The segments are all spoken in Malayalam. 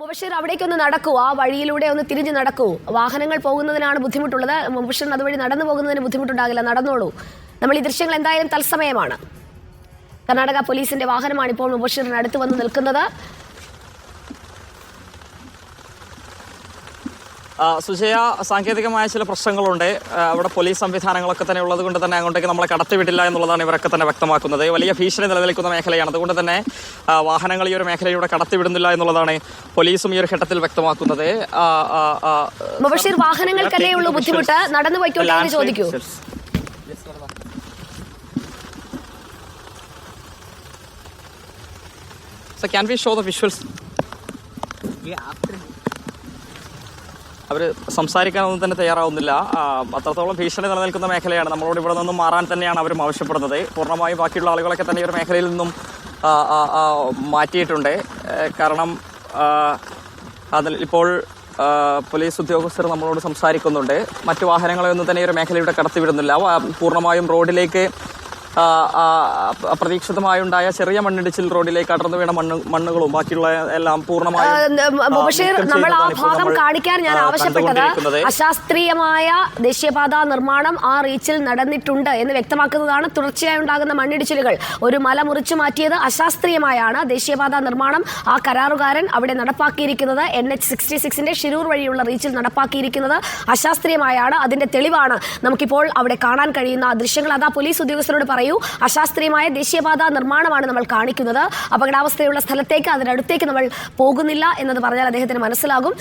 മുബഷീർ അവിടേക്കൊന്ന് നടക്കൂ. ആ വഴിയിലൂടെ ഒന്ന് തിരിഞ്ഞ് നടക്കൂ. വാഹനങ്ങൾ പോകുന്നതിനാണ് ബുദ്ധിമുട്ടുള്ളത്. മുബഷീറിന് അതുവഴി നടന്നു പോകുന്നതിന് ബുദ്ധിമുട്ടുണ്ടാകില്ല. നടന്നോളൂ. നമ്മൾ ഈ ദൃശ്യങ്ങൾ എന്തായാലും തത്സമയമാണ്. കർണാടക പോലീസിന്റെ വാഹനമാണ് ഇപ്പോൾ മുബഷീറിന് അടുത്ത് വന്ന് നിൽക്കുന്നത്. സുജയ സാങ്കേതികമായ ചില പ്രശ്നങ്ങളുണ്ട്. അവിടെ പോലീസ് സംവിധാനങ്ങളൊക്കെ തന്നെ ഉള്ളത് കൊണ്ട് തന്നെ അങ്ങോട്ടേക്ക് നമ്മളെ കടത്തിവിടില്ല എന്നുള്ളതാണ് ഇവരൊക്കെ തന്നെ വ്യക്തമാക്കുന്നത്. വലിയ ഭീഷണി നിലനിൽക്കുന്ന മേഖലയാണ്. അതുകൊണ്ട് തന്നെ വാഹനങ്ങൾ ഈ ഒരു മേഖലയിലൂടെ കടത്തിവിടുന്നില്ല എന്നുള്ളതാണ് പോലീസും ഈ ഒരു ഘട്ടത്തിൽ വ്യക്തമാക്കുന്നത്. മുബഷീർ വാഹനങ്ങൾക്കല്ലേ ഉള്ളൂ ബുദ്ധിമുട്ട് നടന്നു പോയിക്കോട്ടെ എന്ന് ചോദിക്കൂ. So can we show the visuals? അവർ സംസാരിക്കാനൊന്നും തന്നെ തയ്യാറാവുന്നില്ല. അത്രത്തോളം ഭീഷണി നിലനിൽക്കുന്ന മേഖലയാണ് നമ്മളോട് ഇവിടെ നിന്നും മാറാൻ തന്നെയാണ് അവരും ആവശ്യപ്പെടുന്നത്. പൂർണമായും ബാക്കിയുള്ള ആളുകളൊക്കെ തന്നെ ഈ ഒരു മേഖലയിൽ നിന്നും മാറ്റിയിട്ടുണ്ട്. കാരണം അതിൽ ഇപ്പോൾ പോലീസ് ഉദ്യോഗസ്ഥർ നമ്മളോട് സംസാരിക്കുന്നുണ്ട്. മറ്റു വാഹനങ്ങളെ ഒന്നും തന്നെ ഈ ഒരു മേഖലയുടെ കടത്തിവിടുന്നില്ല. പൂർണമായും റോഡിലേക്ക് അപ്രതീക്ഷിതമായുണ്ടായ ചെറിയ മണ്ണിടിച്ചിൽ റോഡിലേക്ക് അടർന്നു വീണ മണ്ണ് മണ്ണുകളും ബാക്കിയുള്ള എല്ലാം പൂർണമായും നമ്മൾ ആ ഭാഗം കാണിക്കാൻ ഞാൻ ആവശ്യപ്പെട്ടത് അശാസ്ത്രീയമായ ദേശീയപാത നിർമ്മാണം ആ റീച്ചിൽ നടന്നിട്ടുണ്ട് എന്ന് വ്യക്തമാക്കുന്നതാണ് തുടർച്ചയായി ഉണ്ടാകുന്ന മണ്ണിടിച്ചിലുകൾ. ഒരു മല മുറിച്ചു മാറ്റിയത് അശാസ്ത്രീയമായാണ്. ദേശീയപാത നിർമ്മാണം ആ കരാറുകാരൻ അവിടെ നടപ്പാക്കിയിരിക്കുന്നത്. എൻ എച്ച് സിക്സ്റ്റി സിക്സിന്റെ ഷിരൂർ വഴിയുള്ള റീച്ചിൽ നടപ്പാക്കിയിരിക്കുന്നത് അശാസ്ത്രീയമായാണ്. അതിന്റെ തെളിവാണ് നമുക്കിപ്പോൾ അവിടെ കാണാൻ കഴിയുന്ന ദൃശ്യങ്ങൾ. അതാ പോലീസ് ഉദ്യോഗസ്ഥരോട് പറയൂ അശാസ്ത്രീയമായ ദേശീയപാത നിർമ്മാണമാണ് നമ്മൾ കാണിക്കുന്നത്. അപകടാവസ്ഥയുള്ള സ്ഥലത്തേക്ക് അതിനടുത്തേക്ക് നമ്മൾ പോകുന്നില്ല എന്നത് പറഞ്ഞാൽ അദ്ദേഹത്തിന് മനസ്സിലാകും.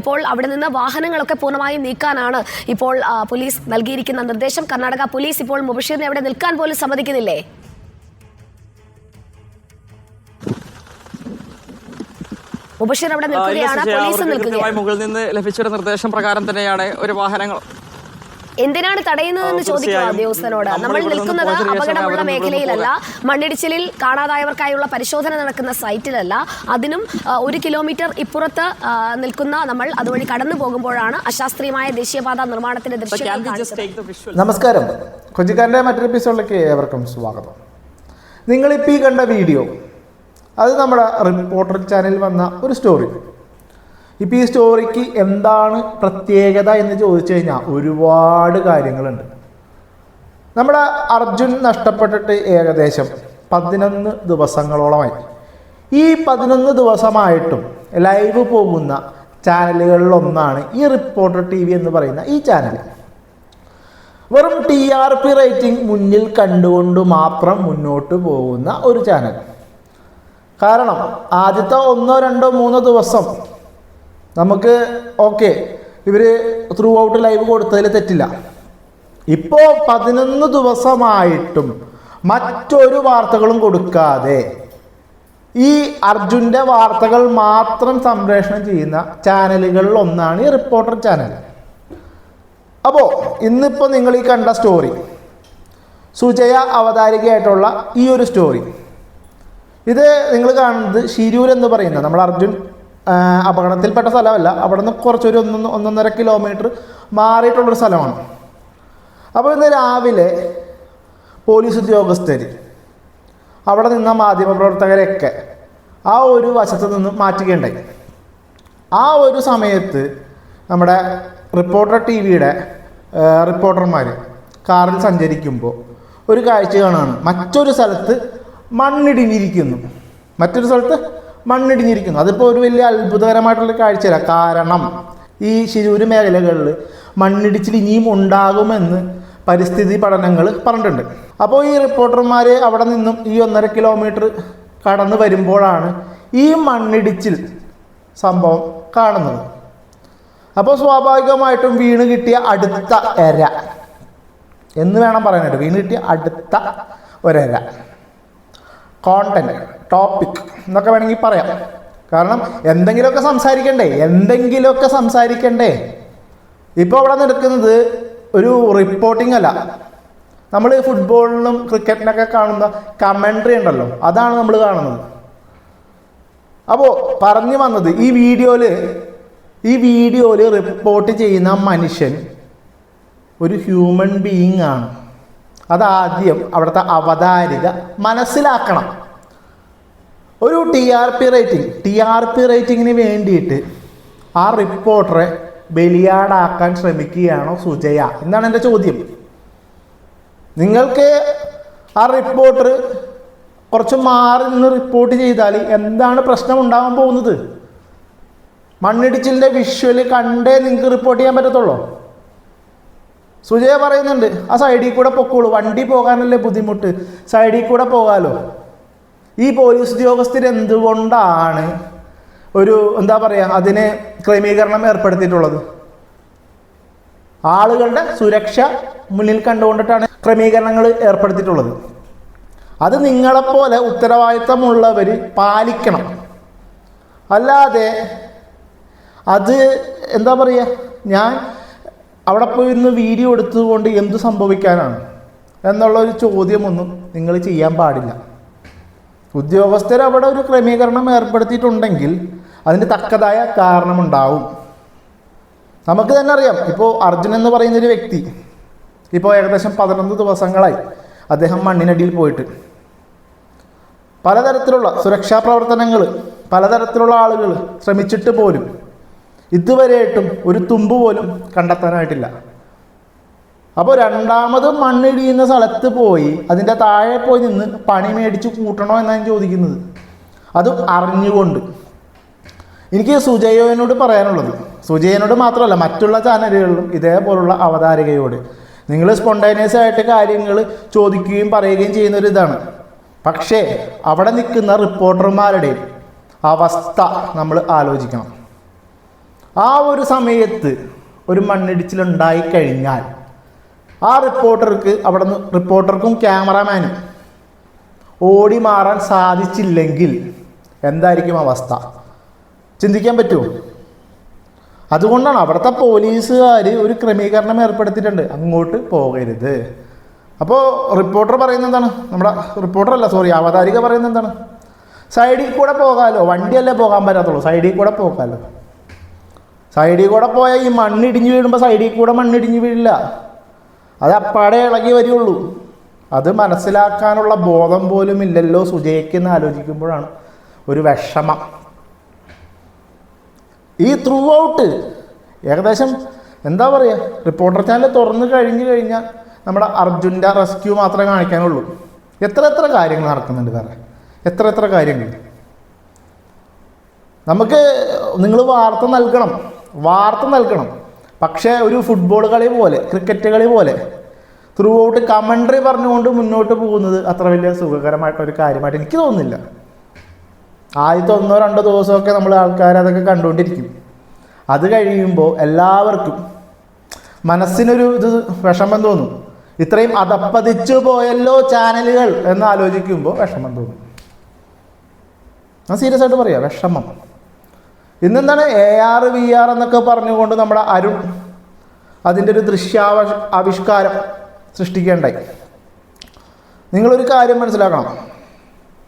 ഇപ്പോൾ അവിടെ നിന്ന് വാഹനങ്ങളൊക്കെ പൂർണമായും നീക്കാനാണ് ഇപ്പോൾ പോലീസ് നൽകിയിരിക്കുന്ന നിർദ്ദേശം. കർണാടക പോലീസ് ഇപ്പോൾ മുബഷീറിനെ അവിടെ നിൽക്കാൻ പോലും സമ്മതിക്കുന്നില്ലേ? മുബഷീർ അവിടെ നിൽക്കുകയാണ്. പോലീസ് മുകളിൽ നിന്ന് ലഭിച്ചൊരു നിർദ്ദേശം പ്രകാരം തന്നെയാണ് ഒരു വാഹനങ്ങൾ എന്തിനാണ് തടയുന്നതെന്ന് ചോദിക്കുക. ഉദ്യോഗസ്ഥനോട്. നമ്മൾ നിൽക്കുന്നത് അപകടമുള്ള മേഖലയിലല്ല മണ്ണിടിച്ചിലിൽ കാണാതായവർക്കായുള്ള പരിശോധന നടക്കുന്ന സൈറ്റിലല്ല. അതിനും ഒരു കിലോമീറ്റർ ഇപ്പുറത്ത് നിൽക്കുന്ന നമ്മൾ അതുവഴി കടന്നു പോകുമ്പോഴാണ് അശാസ്ത്രീയമായ ദേശീയപാത നിർമ്മാണത്തിന്റെ ദൃശ്യം? നമസ്കാരം. കൊച്ചിക്കാരന്റെ മറ്റൊരു എപ്പിസോഡിലേക്ക് ഏവർക്കും സ്വാഗതം. നിങ്ങളിപ്പോൾ ഈ കണ്ട വീഡിയോ അത് നമ്മുടെ റിപ്പോർട്ടർ ചാനലിൽ വന്ന ഒരു സ്റ്റോറി. ഇപ്പോൾ ഈ സ്റ്റോറിക്ക് എന്താണ് പ്രത്യേകത എന്ന് ചോദിച്ചു കഴിഞ്ഞാൽ ഒരുപാട് കാര്യങ്ങളുണ്ട്. നമ്മുടെ അർജുൻ നഷ്ടപ്പെട്ടിട്ട് ഏകദേശം പതിനൊന്ന് ദിവസങ്ങളോളമായി. ഈ പതിനൊന്ന് ദിവസമായിട്ടും ലൈവ് പോകുന്ന ചാനലുകളിലൊന്നാണ് ഈ റിപ്പോർട്ടർ ടി വി എന്ന് പറയുന്ന ഈ ചാനൽ വെറും ടി ആർ പി റേറ്റിംഗ് മുന്നിൽ കണ്ടുകൊണ്ട് മാത്രം മുന്നോട്ട് പോകുന്ന ഒരു ചാനൽ. കാരണം ആദ്യത്തെ ഒന്നോ രണ്ടോ മൂന്നോ ദിവസം നമുക്ക് ഓക്കെ. ഇവർ ത്രൂ ഔട്ട് ലൈവ് കൊടുത്തതിൽ തെറ്റില്ല. ഇപ്പോൾ പതിനൊന്ന് ദിവസമായിട്ടും മറ്റൊരു വാർത്തകളും കൊടുക്കാതെ ഈ അർജുന്റെ വാർത്തകൾ മാത്രം സംപ്രേഷണം ചെയ്യുന്ന ചാനലുകളിൽ ഒന്നാണ് ഈ റിപ്പോർട്ടർ ചാനൽ. അപ്പോൾ ഇന്നിപ്പോൾ നിങ്ങൾ ഈ കണ്ട സ്റ്റോറി സുജയ അവതാരികയായിട്ടുള്ള ഈ ഒരു സ്റ്റോറി ഇത് നിങ്ങൾ കാണുന്നത് ഷിരൂർ എന്ന് പറയുന്ന നമ്മൾ അർജുൻ അപകടത്തിൽപ്പെട്ട സ്ഥലമല്ല. അവിടെ നിന്ന് കുറച്ചൊരു ഒന്ന് ഒന്നൊന്നര കിലോമീറ്റർ മാറിയിട്ടുള്ളൊരു സ്ഥലമാണ്. അപ്പോൾ ഇന്ന് രാവിലെ പോലീസ് ഉദ്യോഗസ്ഥർ അവിടെ നിന്ന മാധ്യമപ്രവർത്തകരെയൊക്കെ ആ ഒരു വശത്ത് നിന്ന് മാറ്റുകയുണ്ടായി. ആ ഒരു സമയത്ത് നമ്മുടെ റിപ്പോർട്ടർ ടി വിയുടെ റിപ്പോർട്ടർമാർ കാറിൽ സഞ്ചരിക്കുമ്പോൾ ഒരു കാഴ്ച കാണുകയാണ്. മറ്റൊരു സ്ഥലത്ത് മണ്ണിടിഞ്ഞിരിക്കുന്നു. മറ്റൊരു സ്ഥലത്ത് മണ്ണിടിഞ്ഞിരിക്കുന്നു. അതിപ്പോൾ ഒരു വലിയ അത്ഭുതകരമായിട്ടുള്ള കാഴ്ചയല്ല. കാരണം ഈ ശിരൂര് മേഖലകളിൽ മണ്ണിടിച്ചിൽ ഇനിയും ഉണ്ടാകുമെന്ന് പരിസ്ഥിതി പഠനങ്ങൾ പറഞ്ഞിട്ടുണ്ട്. അപ്പോൾ ഈ റിപ്പോർട്ടർമാർ അവിടെ നിന്നും ഈ ഒന്നര കിലോമീറ്റർ കടന്നു വരുമ്പോഴാണ് ഈ മണ്ണിടിച്ചിൽ സംഭവം കാണുന്നത്. അപ്പോൾ സ്വാഭാവികമായിട്ടും വീണ് കിട്ടിയ അടുത്ത എര. എന്ന് വേണം പറയാനായിട്ട്. വീണ് കിട്ടിയ അടുത്ത ഒരെര. കോണ്ടന്റ് ടോപ്പിക് എന്നൊക്കെ വേണമെങ്കിൽ പറയാം. കാരണം എന്തെങ്കിലുമൊക്കെ സംസാരിക്കണ്ടേ? എന്തെങ്കിലുമൊക്കെ സംസാരിക്കണ്ടേ? ഇപ്പോൾ അവിടെ നടക്കുന്നത് ഒരു റിപ്പോർട്ടിംഗ് അല്ല. നമ്മൾ ഫുട്ബോളിനും ക്രിക്കറ്റിനൊക്കെ കാണുന്ന കമൻട്രി ഉണ്ടല്ലോ. അതാണ് നമ്മൾ കാണുന്നത്. അപ്പോൾ പറഞ്ഞു വന്നത് ഈ വീഡിയോയിൽ ഈ വീഡിയോയിൽ റിപ്പോർട്ട് ചെയ്യുന്ന മനുഷ്യൻ ഒരു ഹ്യൂമൻ ബീയിങ് ആണ്. അതാദ്യം അവിടുത്തെ അവതാരിക മനസ്സിലാക്കണം. ഒരു T R P rating T R P റേറ്റിങ്ങിന് വേണ്ടിയിട്ട് ആ റിപ്പോർട്ടറെ ബലിയാടാക്കാൻ ശ്രമിക്കുകയാണോ സുജയ? എന്നാണ് എന്റെ ചോദ്യം. നിങ്ങൾക്ക് ആ റിപ്പോർട്ടർ കുറച്ച് മാറി നിന്ന് റിപ്പോർട്ട് ചെയ്താൽ എന്താണ് പ്രശ്നം ഉണ്ടാകാൻ പോകുന്നത്? മണ്ണിടിച്ചിലിന്റെ വിഷ്വൽ കണ്ടേ നിങ്ങൾക്ക് റിപ്പോർട്ട് ചെയ്യാൻ പറ്റത്തുള്ളൂ? സുജയ പറയുന്നുണ്ട് ആ സൈഡിൽ കൂടെ പൊക്കോളൂ വണ്ടി പോകാനല്ലേ ബുദ്ധിമുട്ട്? സൈഡിൽ കൂടെ പോകാലോ? ഈ പോലീസ് ഉദ്യോഗസ്ഥർ എന്തുകൊണ്ടാണ് ഒരു എന്താ പറയുക അതിന് ക്രമീകരണം ഏർപ്പെടുത്തിയിട്ടുള്ളത്? ആളുകളുടെ സുരക്ഷ മുന്നിൽ കണ്ടുകൊണ്ടിട്ടാണ് ക്രമീകരണങ്ങൾ ഏർപ്പെടുത്തിയിട്ടുള്ളത്. അത് നിങ്ങളെപ്പോലെ ഉത്തരവാദിത്തമുള്ളവർ പാലിക്കണം. അല്ലാതെ അത് എന്താ പറയുക ഞാൻ അവിടെ പോയി ഇന്ന് വീഡിയോ എടുത്തുകൊണ്ട് എന്തു സംഭവിക്കാനാണ്? എന്നുള്ളൊരു ചോദ്യമൊന്നും നിങ്ങൾ ചെയ്യാൻ പാടില്ല. ഉദ്യോഗസ്ഥർ അവിടെ ഒരു ക്രമീകരണം ഏർപ്പെടുത്തിയിട്ടുണ്ടെങ്കിൽ അതിന് തക്കതായ കാരണമുണ്ടാവും. നമുക്ക് തന്നെ അറിയാം ഇപ്പോൾ അർജുൻ എന്ന് പറയുന്ന ഒരു വ്യക്തി ഇപ്പോൾ ഏകദേശം പതിനൊന്ന് ദിവസങ്ങളായി അദ്ദേഹം മണ്ണിനടിയിൽ പോയിട്ട്. പലതരത്തിലുള്ള സുരക്ഷാ പ്രവർത്തനങ്ങൾ പലതരത്തിലുള്ള ആളുകൾ ശ്രമിച്ചിട്ട് പോലും ഇതുവരെയായിട്ടും ഒരു തുമ്പ് പോലും കണ്ടെത്താനായിട്ടില്ല. അപ്പോൾ രണ്ടാമത് മണ്ണിടിയുന്ന സ്ഥലത്ത് പോയി അതിന്റെ താഴെ പോയി നിന്ന് പണി മേടിച്ച് കൂട്ടണോ എന്നാണ് ചോദിക്കുന്നത്. അതും അറിഞ്ഞുകൊണ്ട്. എനിക്ക് സുജയോനോട് പറയാനുള്ളത്. സുജയനോട് മാത്രമല്ല മറ്റുള്ള ചാനലുകളിലും ഇതേപോലുള്ള അവതാരകയോട്. നിങ്ങൾ സ്പോണ്ടേനിയസ് ആയിട്ട് കാര്യങ്ങൾ ചോദിക്കുകയും പറയുകയും ചെയ്യുന്ന ഒരു ഇതാണ്. പക്ഷേ അവിടെ നിൽക്കുന്ന റിപ്പോർട്ടർമാരുടെ അവസ്ഥ നമ്മൾ ആലോചിക്കണം. ആ ഒരു സമയത്ത് ഒരു മണ്ണിടിച്ചിലുണ്ടായി കഴിഞ്ഞാൽ ആ റിപ്പോർട്ടർക്ക് അവിടെ നിന്ന് റിപ്പോർട്ടർക്കും ക്യാമറാമാനും ഓടി മാറാൻ സാധിച്ചില്ലെങ്കിൽ എന്തായിരിക്കും അവസ്ഥ? ചിന്തിക്കാൻ പറ്റുമോ? അതുകൊണ്ടാണ് അവിടുത്തെ പോലീസുകാർ ഒരു ക്രമീകരണം ഏർപ്പെടുത്തിയിട്ടുണ്ട്. അങ്ങോട്ട് പോകരുത്. അപ്പോൾ റിപ്പോർട്ടർ പറയുന്നത് എന്താണ്? നമ്മുടെ റിപ്പോർട്ടർ അല്ല സോറി അവതാരിക പറയുന്നത് എന്താണ്? സൈഡിൽ കൂടെ പോകാമല്ലോ വണ്ടിയല്ലേ പോകാൻ പറ്റാത്തുള്ളൂ. സൈഡിൽ കൂടെ പോകാമല്ലോ സൈഡിൽ കൂടെ പോയാൽ ഈ മണ്ണിടിഞ്ഞ് വീഴുമ്പോൾ സൈഡിൽ കൂടെ മണ്ണിടിഞ്ഞ് വീഴില്ല. അത് അപ്പാടെ ഇളകി വരികയുള്ളൂ. അത് മനസ്സിലാക്കാനുള്ള ബോധം പോലും ഇല്ലല്ലോ സുജയ്ക്കെന്ന് ആലോചിക്കുമ്പോഴാണ് ഒരു വിഷമം. ഈ ത്രൂ ഔട്ട് ഏകദേശം എന്താ പറയുക റിപ്പോർട്ടർ ചാനൽ തുറന്നു കഴിഞ്ഞു കഴിഞ്ഞാൽ നമ്മുടെ അർജുന്റെ റെസ്ക്യൂ മാത്രമേ കാണിക്കാനുള്ളൂ. എത്ര എത്ര കാര്യങ്ങൾ നടക്കുന്നുണ്ട് വേറെ? എത്ര എത്ര കാര്യങ്ങൾ? നമുക്ക് നിങ്ങൾ വാർത്ത നൽകണം. വാർത്ത നൽകണം. പക്ഷേ ഒരു ഫുട്ബോൾ കളി പോലെ ക്രിക്കറ്റ് കളി പോലെ ത്രൂ ഔട്ട് കമൻട്രി പറഞ്ഞുകൊണ്ട് മുന്നോട്ട് പോകുന്നത് അത്ര വലിയ സുഖകരമായിട്ടുള്ള ഒരു കാര്യമായിട്ട് എനിക്ക് തോന്നുന്നില്ല. ആദ്യത്തെ ഒന്നോ രണ്ടോ ദിവസമൊക്കെ നമ്മൾ ആൾക്കാർ അതൊക്കെ കണ്ടുകൊണ്ടിരിക്കും. അത് കഴിയുമ്പോൾ എല്ലാവർക്കും മനസ്സിനൊരു ഇത് വിഷമം തോന്നും. ഇത്രയും അതപ്പതിച്ചു പോയല്ലോ ചാനലുകൾ എന്ന് ആലോചിക്കുമ്പോൾ വിഷമം തോന്നും. ഞാൻ സീരിയസ് ആയിട്ട് പറയാം വിഷമം. ഇന്നെന്താണ് എ ആർ വി ആർ എന്നൊക്കെ പറഞ്ഞുകൊണ്ട് നമ്മുടെ അരുൺ അതിന്റെ ഒരു ദൃശ്യാവ ആവിഷ്കാരം സൃഷ്ടിക്കേണ്ടായി. നിങ്ങളൊരു കാര്യം മനസ്സിലാക്കണം.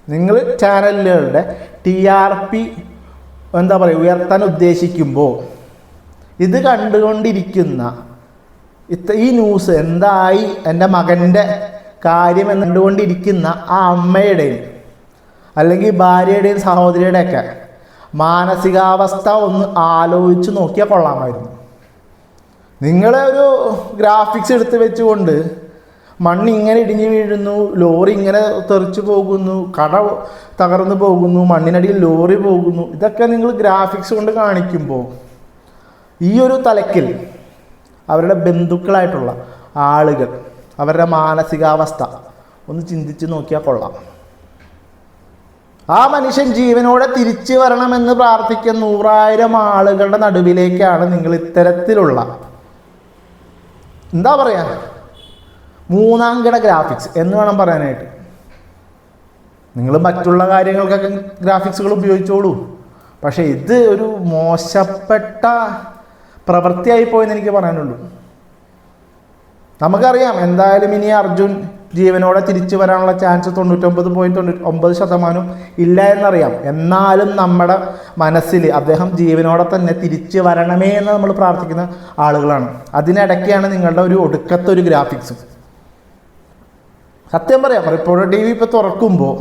നിങ്ങൾ ചാനലുകളുടെ ടി ആർ പി എന്താ പറയുക ഉയർത്താൻ ഉദ്ദേശിക്കുമ്പോൾ ഇത് കണ്ടുകൊണ്ടിരിക്കുന്ന ഇത്ത ഈ ന്യൂസ് എന്തായി എന്റെ മകന്റെ കാര്യം എന്ന് കണ്ടുകൊണ്ടിരിക്കുന്ന ആ അമ്മയുടെയും അല്ലെങ്കിൽ ഭാര്യയുടെയും സഹോദരിയുടെയൊക്കെ മാനസികാവസ്ഥ ഒന്ന് ആലോചിച്ച് നോക്കിയാൽ കൊള്ളാമായിരുന്നു. നിങ്ങളെ ഒരു ഗ്രാഫിക്സ് എടുത്ത് വെച്ചുകൊണ്ട് മണ്ണ് ഇങ്ങനെ ഇടിഞ്ഞു വീഴുന്നു ലോറി ഇങ്ങനെ തെറിച്ചു പോകുന്നു കട തകർന്നു പോകുന്നു മണ്ണിനടിയിൽ ലോറി പോകുന്നു ഇതൊക്കെ നിങ്ങൾ ഗ്രാഫിക്സ് കൊണ്ട് കാണിക്കുമ്പോൾ ഈ ഒരു തലക്കിൽ അവരുടെ ബന്ധുക്കളായിട്ടുള്ള ആളുകൾ അവരുടെ മാനസികാവസ്ഥ ഒന്ന് ചിന്തിച്ച് നോക്കിയാൽ കൊള്ളാം. ആ മനുഷ്യൻ ജീവനോടെ തിരിച്ചു വരണമെന്ന് പ്രാർത്ഥിക്കുന്ന നൂറായിരം ആളുകളുടെ നടുവിലേക്കാണ് നിങ്ങൾ ഇത്തരത്തിലുള്ള എന്താ പറയാ? മൂന്നാം കിട ഗ്രാഫിക്സ് എന്ന് വേണം പറയാനായിട്ട്. നിങ്ങൾ മറ്റുള്ള കാര്യങ്ങൾക്കൊക്കെ ഗ്രാഫിക്സുകൾ ഉപയോഗിച്ചോളൂ. പക്ഷേ ഇത് ഒരു മോശപ്പെട്ട പ്രവൃത്തിയായി പോയെന്ന് എനിക്ക് പറയാനുള്ളൂ. നമുക്കറിയാം എന്തായാലും ഇനി അർജുൻ ജീവനോടെ തിരിച്ചു വരാനുള്ള ചാൻസ് തൊണ്ണൂറ്റൊമ്പത് പോയിന്റ് തൊണ്ണൂറ്റി ഒമ്പത് ശതമാനം ഇല്ല എന്നറിയാം. എന്നാലും നമ്മുടെ മനസ്സിൽ അദ്ദേഹം ജീവനോടെ തന്നെ തിരിച്ചു വരണമേ എന്ന് നമ്മൾ പ്രാർത്ഥിക്കുന്ന ആളുകളാണ്. അതിനിടയ്ക്കാണ് നിങ്ങളുടെ ഒരു ഒടുക്കത്തെ ഒരു ഗ്രാഫിക്സ് സത്യം പറയാം റിപ്പോർട്ടർ ടി വി ഇപ്പോൾ തുറക്കുമ്പോൾ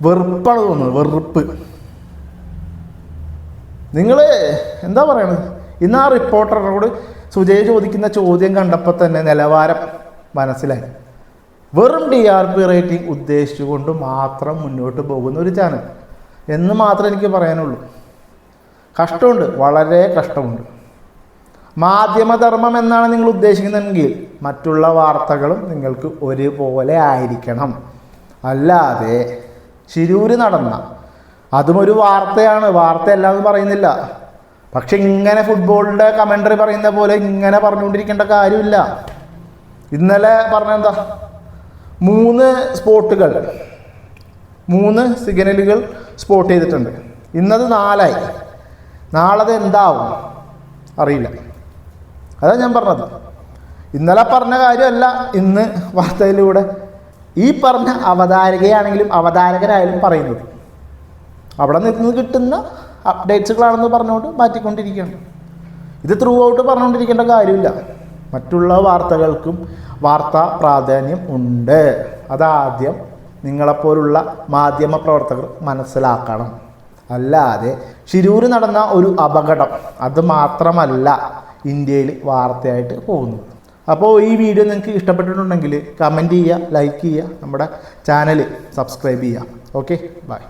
വെറുപ്പാണ് തോന്നുന്നത് വെറുപ്പ്. നിങ്ങൾ എന്താ പറയണത് ഇന്ന് ആ റിപ്പോർട്ടറോട് സുജയ് ചോദിക്കുന്ന ചോദ്യം കണ്ടപ്പോൾ തന്നെ നിലവാരം മനസ്സിലായി. വെറും ഡി ആർ പി റേറ്റിംഗ് ഉദ്ദേശിച്ചുകൊണ്ട് മാത്രം മുന്നോട്ട് പോകുന്ന ഒരു ചാനൽ എന്ന് മാത്രം എനിക്ക് പറയാനുള്ളൂ. കഷ്ടമുണ്ട് വളരെ കഷ്ടമുണ്ട്. മാധ്യമധർമ്മം എന്നാണ് നിങ്ങൾ ഉദ്ദേശിക്കുന്നതെങ്കിൽ മറ്റുള്ള വാർത്തകളും നിങ്ങൾക്ക് ഒരുപോലെ ആയിരിക്കണം. അല്ലാതെ ശിരൂര് നടന്ന അതും ഒരു വാർത്തയാണ് വാർത്തയല്ല എന്ന് പറയുന്നില്ല. പക്ഷെ ഇങ്ങനെ ഫുട്ബോളിന്റെ കമന്ററി പറയുന്ന പോലെ ഇങ്ങനെ പറഞ്ഞുകൊണ്ടിരിക്കേണ്ട കാര്യമില്ല. ഇന്നലെ പറഞ്ഞെന്താ മൂന്ന് സ്പോട്ടുകൾ മൂന്ന് സിഗ്നലുകൾ സ്പോട്ട് ചെയ്തിട്ടുണ്ട്. ഇന്നത് നാലായി. നാളെ അത് എന്താവും? അറിയില്ല. അതാ ഞാൻ പറഞ്ഞത്. ഇന്നലെ പറഞ്ഞ കാര്യമല്ല ഇന്ന് വാർത്തയിലൂടെ ഈ പറഞ്ഞ അവതാരകയാണെങ്കിലും അവതാരകരായാലും പറയുന്നത്. അവിടെ നിന്ന് കിട്ടുന്ന അപ്ഡേറ്റ്സുകളാണെന്ന് പറഞ്ഞുകൊണ്ട് മാറ്റിക്കൊണ്ടിരിക്കുകയാണ്. ഇത് ത്രൂ ഔട്ട് പറഞ്ഞുകൊണ്ടിരിക്കേണ്ട കാര്യമില്ല. മറ്റുള്ള വാർത്തകൾക്കും വാർത്താ പ്രാധാന്യം ഉണ്ട്. അതാദ്യം നിങ്ങളെപ്പോലുള്ള മാധ്യമ പ്രവർത്തകർ മനസ്സിലാക്കണം. അല്ലാതെ ശിരൂര് നടന്ന ഒരു അപകടം അത് മാത്രമല്ല ഇന്ത്യയിൽ വാർത്തയായിട്ട് പോകുന്നത് അപ്പോൾ ഈ വീഡിയോ നിങ്ങൾക്ക് ഇഷ്ടപ്പെട്ടിട്ടുണ്ടെങ്കിൽ കമന്റ് ചെയ്യുക ലൈക്ക് ചെയ്യുക നമ്മുടെ ചാനൽ സബ്സ്ക്രൈബ് ചെയ്യുക. Okay bye.